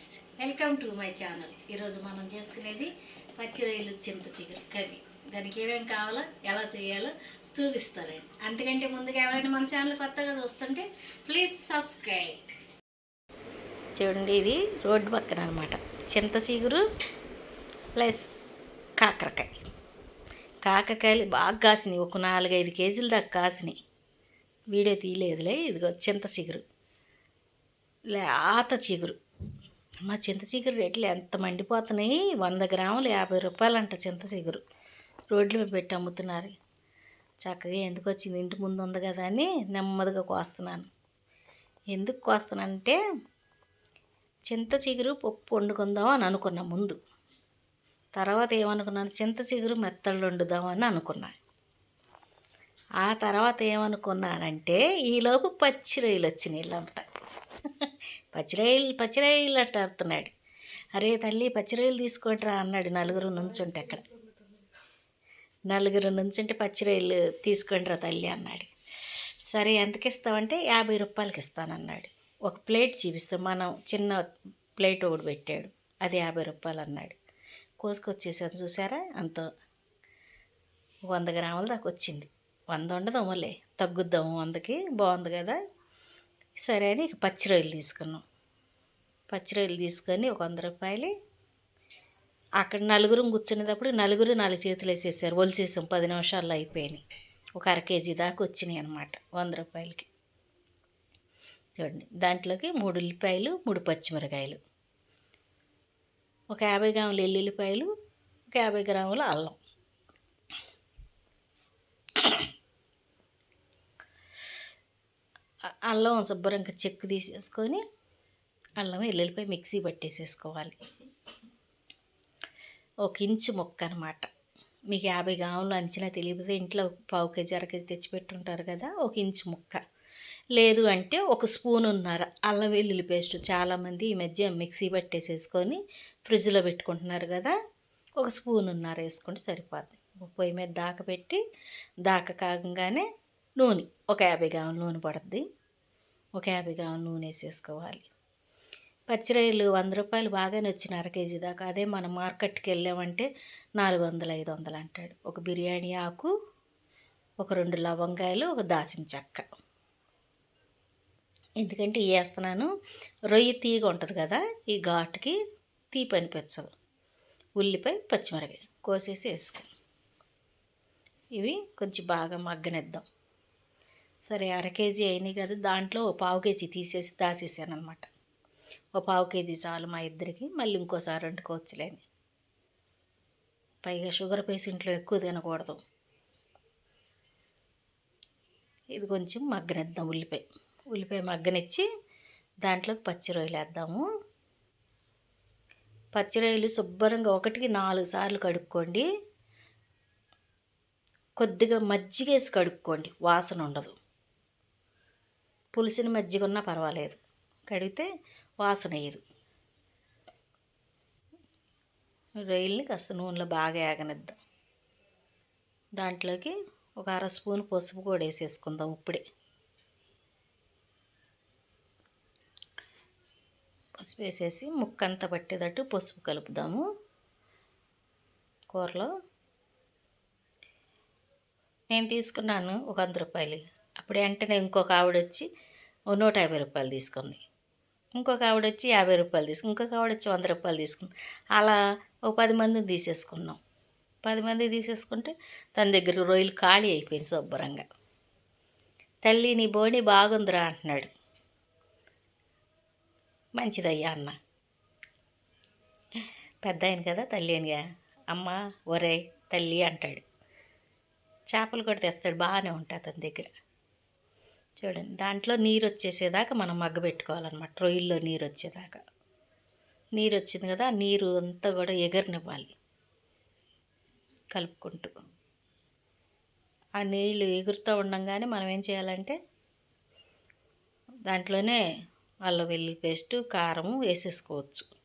Friends welcome to my channel. ఈరోజు మనం చేసుకునేది పచ్చి రొయ్యలు చింత చికెన్ కర్రీ. దానికి ఏమేమి కావాలో ఎలా చేయాలో చూపిస్తానండి అంతకంటే ముందుగా ఎవరైనా మన ఛానల్ కొత్తగా చూస్తుంటే ప్లీజ్ సబ్స్క్రైబ్. చూడండి ఇది రోడ్డు పక్కన అనమాట చింత చిగురు ప్లస్ కాకరకాయ. కాకరకాయలు బాగా కాసినాయి. ఒక నాలుగైదు కేజీల దాకా కాసినాయి. వీడియో తీయలేదులే ఇదిగో చింత చిగురు. లేత చిగురు. మా చింత చిగురు రేట్లు ఎంత మండిపోతున్నాయి? వంద గ్రాములు యాభై రూపాయలంట అంట చింత చిగురు. రోడ్ల మీద పెట్టి అమ్ముతున్నారు. చక్కగా ఎందుకు వచ్చింది? ఇంటి ముందు ఉంది కదా అని నెమ్మదిగా కోస్తున్నాను. ఎందుకు కోస్తానంటే చింత చిగురు పప్పు వండుకుందాం అని అనుకున్నా ముందు. తర్వాత ఏమనుకున్నాను? చింత చిగురు మెత్తళ్ళు వండుదామని అనుకున్నాను ఆ తర్వాత ఏమనుకున్నానంటే ఈలోపు పచ్చి రొయ్యలు వచ్చినాయి ఇల్లంట పచ్చిరాయిలు పచ్చిరాయిలు అట్ట అడుతున్నాడు అరే తల్లి పచ్చిరాయిలు తీసుకుంటారా అన్నాడు నలుగురు నుంచుంటే అక్కడ. నలుగురు నుంచుంటే పచ్చిరాయిలు తీసుకోండిరా తల్లి అన్నాడు. సరే ఎంతకి ఇస్తామంటే యాభై రూపాయలకి ఇస్తానన్నాడు ఒక ప్లేట్ చూపిస్తాం మనం చిన్న ప్లేట్ ఒకటి పెట్టాడు. అది యాభై రూపాయలు అన్నాడు కోసుకొచ్చేసాను చూసారా? అంత వంద గ్రాముల దాకా వచ్చింది. వంద ఉండదు మళ్ళీ తగ్గుద్దాము వందకి. బాగుంది కదా? సరే అని ఇక పచ్చి రొయ్యలు తీసుకున్నాం. పచ్చి రొయ్యలు తీసుకొని ఒక వంద రూపాయలు అక్కడ నలుగురు కూర్చునేటప్పుడు నలుగురు నాలుగు చేతులు వేసేసారు. ఒలిసేసాం పది నిమిషాల్లో అయిపోయినాయి. ఒక అర కేజీ దాకా వచ్చినాయి అనమాట వంద రూపాయలకి. చూడండి దాంట్లోకి మూడు ఉల్లిపాయలు మూడు పచ్చిమిరకాయలు. ఒక యాభై గ్రాములు ఎల్లుల్లిపాయలు ఒక యాభై గ్రాముల అల్లం. అల్లం శుభ్రంగా చెక్కు తీసేసుకొని అల్లం ఎల్లుల్లిపాయ మిక్సీ పట్టేసేసుకోవాలి. ఒక ఇంచు ముక్క అనమాట మీకు యాభై గ్రాములు అంచనా తెలియకపోతే ఇంట్లో పావు కేజీ అర కేజీ తెచ్చిపెట్టుంటారు కదా ఒక ఇంచు ముక్క. లేదు అంటే ఒక స్పూన్ ఉన్నారు అల్లం వెల్లుల్లి పేస్ట్. చాలామంది ఈ మధ్య మిక్సీ పట్టేసేసుకొని ఫ్రిడ్జ్లో పెట్టుకుంటున్నారు కదా ఒక స్పూన్ ఉన్నారు వేసుకుంటే సరిపోద్ది. పొయ్యి మీద దాక పెట్టి దాక కాగంగానే నూనె. ఒక యాభై గ్రాముల నూనె పడుతుంది ఒక యాభై గ్రాముల నూనె వేసేసుకోవాలి. పచ్చిరొయ్యలు వంద రూపాయలు బాగానే వచ్చిన అర కేజీ దాకా అదే మనం మార్కెట్కి వెళ్ళామంటే నాలుగు వందలు ఐదు వందలు అంటాడు. ఒక బిర్యానీ ఆకు ఒక రెండు లవంగాయలు ఒక దాసిన చెక్క. ఎందుకంటే వేస్తున్నాను రొయ్యి తీగ ఉంటుంది కదా ఈ ఘాటుకి తీపి అనిపించదు. ఉల్లిపాయ పచ్చిమిరకాయ కోసేసి వేసుకో. ఇవి కొంచెం బాగా మగ్గనిద్దాం. సరే అర కేజీ అయినాయి కదా దాంట్లో ఓ పావు కేజీ తీసేసి దాచేసాను అనమాట ఓ పావు కేజీ చాలు మా ఇద్దరికి మళ్ళీ ఇంకోసారి వండుకోవచ్చులేని పైగా షుగర్ పేషెంట్లో ఎక్కువ తినకూడదు. ఇది కొంచెం మగ్గనిద్దాం ఉల్లిపాయ. ఉల్లిపాయ మగ్గనిచ్చి దాంట్లోకి పచ్చి రొయ్యలు వేద్దాము. పచ్చి రొయ్యలు శుభ్రంగా ఒకటికి నాలుగు సార్లు కడుక్కోండి. కొద్దిగా మజ్జిగ వేసి కడుక్కోండి వాసన ఉండదు. పులిసిన మజ్జిగ ఉన్నా పర్వాలేదు. కడిగితే వాసన వేయదు. రొయ్యల్ని కాస్త నూనెలో బాగా ఏగనిద్దాం. దాంట్లోకి ఒక అర స్పూన్ పసుపు కూడా వేసేసుకుందాం ఇప్పుడే. పసుపు వేసేసి ముక్కంతా పట్టేటట్టు పసుపు కలుపుదాము. కూరలో నేను తీసుకున్నాను ఒక వంద రూపాయలు. అప్పుడు వెంటనే ఇంకొక ఆవిడ వచ్చి నూట యాభై రూపాయలు తీసుకుంది. ఇంకొక ఆవిడ వచ్చి యాభై రూపాయలు తీసుకుంది ఇంకొక ఆవిడ వచ్చి వంద రూపాయలు తీసుకుంది. అలా ఓ పది మందిని తీసేసుకున్నాం. పది మంది తీసేసుకుంటే తన దగ్గర రొయ్యలు ఖాళీ అయిపోయింది శుభ్రంగా. తల్లి నీ బోని బాగుందిరా అంటున్నాడు. మంచిదయ్యా అన్న. పెద్ద ఆయన కదా తల్లి అనిగా. అమ్మ ఒరే తల్లి అంటాడు. చేపలు కూడా తెస్తాడు బాగానే ఉంటా తన దగ్గర. చూడండి. దాంట్లో నీరు వచ్చేసేదాకా మనం మగ్గబెట్టుకోవాలన్నమాట రొయ్యల్లో నీరు వచ్చేదాకా నీరు వచ్చింది కదా ఆ నీరు అంతా కూడా ఎగరనివ్వాలి. కలుపుకుంటూ. ఆ నీళ్ళు ఎగురుతూ ఉండంగానే మనం ఏం చేయాలంటే దాంట్లోనే అల్లం వెల్లుల్లి పేస్టు కారం వేసేసుకోవచ్చు.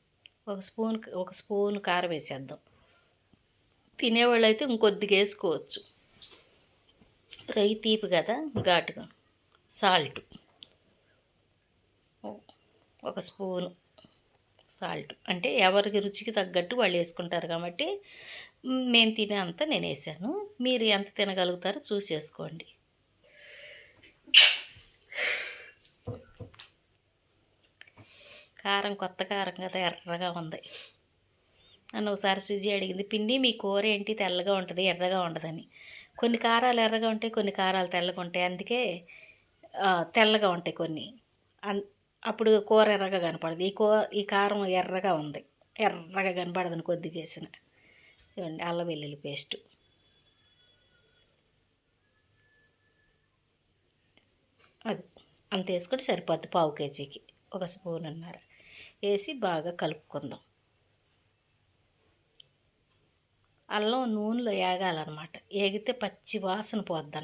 ఒక స్పూన్ ఒక స్పూన్ కారం వేసేద్దాం. తినేవాళ్ళు అయితే ఇంకొద్దిగా వేసుకోవచ్చు. రొయ్యి తీపి కదా ఘాటుగా. సాల్ట్. ఒక స్పూను సాల్ట్. అంటే ఎవరికి రుచికి తగ్గట్టు వాళ్ళు వేసుకుంటారు కాబట్టి మేము తినే అంత నేను వేసాను. మీరు ఎంత తినగలుగుతారో చూసేసుకోండి కారం కొత్త కారం కదా ఎర్రగా ఉంది. నన్ను ఒకసారి సుజీ అడిగింది పిండి మీ కూర ఏంటి? తెల్లగా ఉంటుంది ఎర్రగా ఉండదని. కొన్ని కారాలు ఎర్రగా ఉంటాయి కొన్ని కారాలు తెల్లగా ఉంటాయి. అందుకే తెల్లగా ఉంటాయి కొన్ని. అన్ అప్పుడు కూర ఎర్రగా కనపడదు. ఈ కూ ఈ కారం ఎర్రగా ఉంది. ఎర్రగా కనపడదని కొద్దిగా వేసిన. చూడండి అల్లం వెల్లుల్లి పేస్ట్. అది అంత వేసుకుంటే సరిపోద్ది పావు కేజీకి. ఒక స్పూన్ అన్నారు వేసి బాగా కలుపుకుందాం. అల్లం నూనెలో వేగాలన్నమాట వేగితే పచ్చి వాసన పోద్ది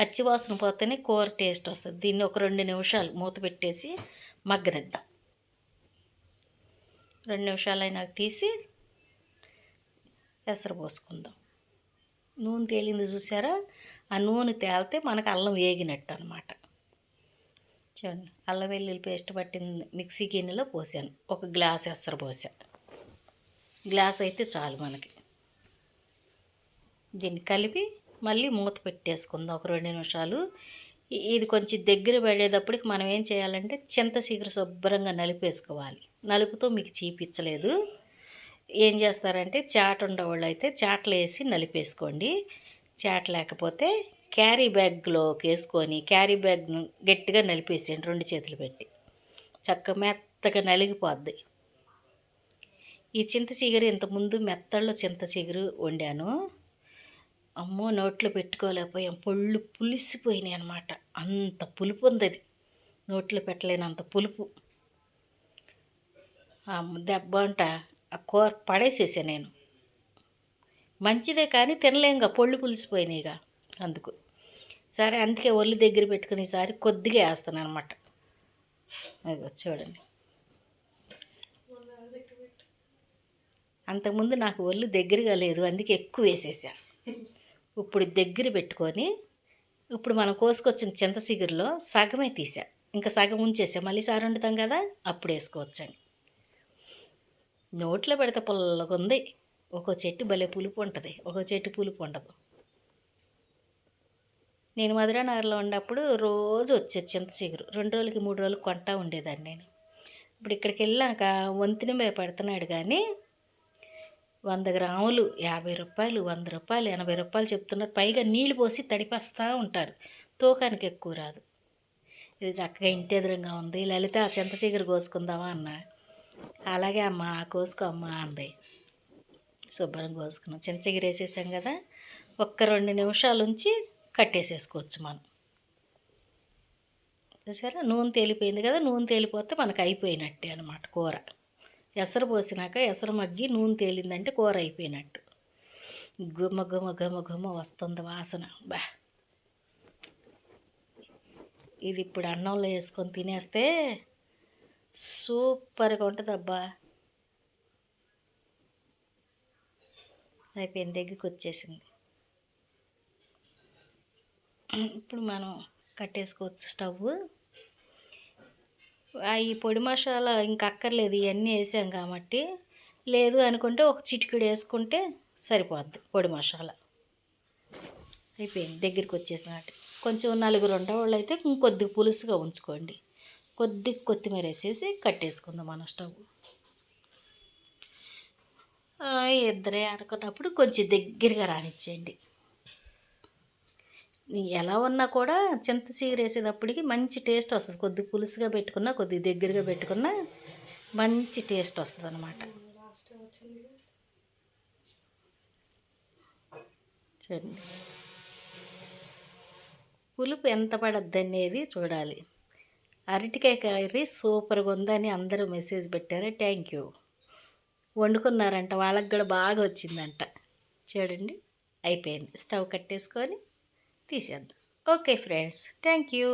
పచ్చివాసన పచ్చి వాసన పోతేనే కూర టేస్ట్ వస్తుంది. దీన్ని ఒక రెండు నిమిషాలు మూత పెట్టేసి మగ్గనిద్దాం. రెండు నిమిషాలు అయినాక తీసి ఎసరు పోసుకుందాం. నూనె తేలింది చూసారా? ఆ నూనె తేలితే మనకు అల్లం వేగినట్టు అనమాట చూడండి అల్లం వెల్లుల్లి పేస్ట్ పట్టింది మిక్సీ గిన్నెలో పోసాను. ఒక గ్లాస్ ఎసరు పోసా గ్లాస్ అయితే చాలు మనకి. దీన్ని కలిపి మళ్ళీ మూత పెట్టేసుకుందాం ఒక రెండు నిమిషాలు. ఇది కొంచెం దగ్గర పడేటప్పటికి మనం ఏం చేయాలంటే చింత చిగురు శుభ్రంగా నలిపేసుకోవాలి. నలుపుతో మీకు చీపించలేదు. ఏం చేస్తారంటే చాట్ ఉండేవాళ్ళు అయితే చాట్లు వేసి నలిపేసుకోండి. చాట్ లేకపోతే క్యారీ బ్యాగ్లోకి వేసుకొని క్యారీ బ్యాగ్ గట్టిగా నలిపేసేయండి రెండు చేతులు పెట్టి. చక్క మెత్తగా నలిగిపోద్ది. ఈ చింత చిగురు ఇంతకుముందు మెత్తల్లో చింత చిగురు వండాను. అమ్మో నోట్లో పెట్టుకోలేకపోయాం. పొళ్ళు పులిసిపోయినాయి అనమాట అంత పులుపు ఉంది అది. నోట్లో పెట్టలేనంత పులుపు. ఆ దెబ్బ అంట ఆ కూర పడేసేసా నేను. మంచిదే కానీ తినలేంగా పొళ్ళు పులిసిపోయినాయిగా అందుకు. సరే అందుకే ఒళ్ళు దగ్గర పెట్టుకుని ఈసారి కొద్దిగా వేస్తాను అనమాట అది చూడండి. అంతకుముందు నాకు ఒళ్ళు దగ్గరగా లేదు అందుకే ఎక్కువ వేసేసాను ఇప్పుడు దగ్గర పెట్టుకొని ఇప్పుడు మనం కోసుకొచ్చిన చింత చిగురులో సగమే తీసా. ఇంకా సగం ఉంచేసా. మళ్ళీ సారు వండుతాం కదా అప్పుడు వేసుకోవచ్చని నోట్లో పెడితే పుల్లగా ఉంది. ఒక్కో చెట్టు భలే పులుపు ఉంటుంది. ఒక్కో చెట్టు పులుపు ఉండదు. నేను మధురానగర్లో ఉన్నప్పుడు రోజు వచ్చేది చింత చిగురు రెండు రోజులకి మూడు రోజులకి కొంటా ఉండేదాన్ని నేను. ఇప్పుడు ఇక్కడికి వెళ్ళాక వంతిని భయపడుతున్నాడు పెడుతున్నాడు కానీ వంద గ్రాములు యాభై రూపాయలు వంద రూపాయలు ఎనభై రూపాయలు చెప్తున్నారు. పైగా నీళ్ళు పోసి తడిపేస్తూ ఉంటారు. తూకానికి ఎక్కువ రాదు. ఇది చక్కగా ఇంటి ఎదురుగా ఉంది. లలిత చింత చీకరు కోసుకుందామా అన్న? అలాగే అమ్మ కోసుకో అమ్మ అంది. శుభ్రం కోసుకున్నాం. చింత చీకరు వేసేసాం కదా. ఒక్క రెండు నిమిషాలు ఉంచి కట్టేసేసుకోవచ్చు మనం. చూసారా? నూనె తేలిపోయింది కదా. నూనె తేలిపోతే మనకు అయిపోయినట్టే అనమాట కూర. ఎసరు పోసినాక ఎసరు మగ్గి నూనె తేలిందంటే కూర అయిపోయినట్టు. గుమ్మ గుమ్మ గుమ్మ గుమ్మ వస్తుంది వాసన. బా. ఇది ఇప్పుడు అన్నంలో వేసుకొని తినేస్తే సూపర్గా ఉంటుంది అబ్బా. అయిపోయింది దగ్గరికి వచ్చేసింది. ఇప్పుడు మనం కట్టేసుకోవచ్చు స్టవ్ ఈ పొడి మసాలా ఇంకా అక్కర్లేదు ఇవన్నీ వేసాం కాబట్టి. లేదు అనుకుంటే ఒక చిటికెడు వేసుకుంటే సరిపోద్ది పొడి మసాలా. అయిపోయింది దగ్గరికి వచ్చేసినట్టు. కొంచెం నలుగురు ఉండేవాళ్ళు అయితే ఇంకొద్ది పులుసుగా ఉంచుకోండి. కొద్ది కొత్తిమీర వేసేసి కట్టేసుకుందాం మన స్టవ్. ఇద్దరే అనుకున్నప్పుడు కొంచెం దగ్గరగా రానిచ్చేయండి. ఎలా ఉన్నా కూడా చింత చీరేసేటప్పటికి మంచి టేస్ట్ వస్తుంది. కొద్ది పులుసుగా పెట్టుకున్నా కొద్ది దగ్గరగా పెట్టుకున్నా మంచి టేస్ట్ వస్తుంది అనమాట చూడండి. పులుపు ఎంత పడద్దు అనేది చూడాలి. అరటికాయ కర్రీ సూపర్గా ఉందని అందరూ మెసేజ్ పెట్టారు. Thank you. వండుకున్నారంట వాళ్ళకి కూడా బాగా వచ్చిందంట. చూడండి. అయిపోయింది. స్టవ్ కట్టేసుకొని తీసేద్దాం ఓకే ఫ్రెండ్స్ థ్యాంక్ యూ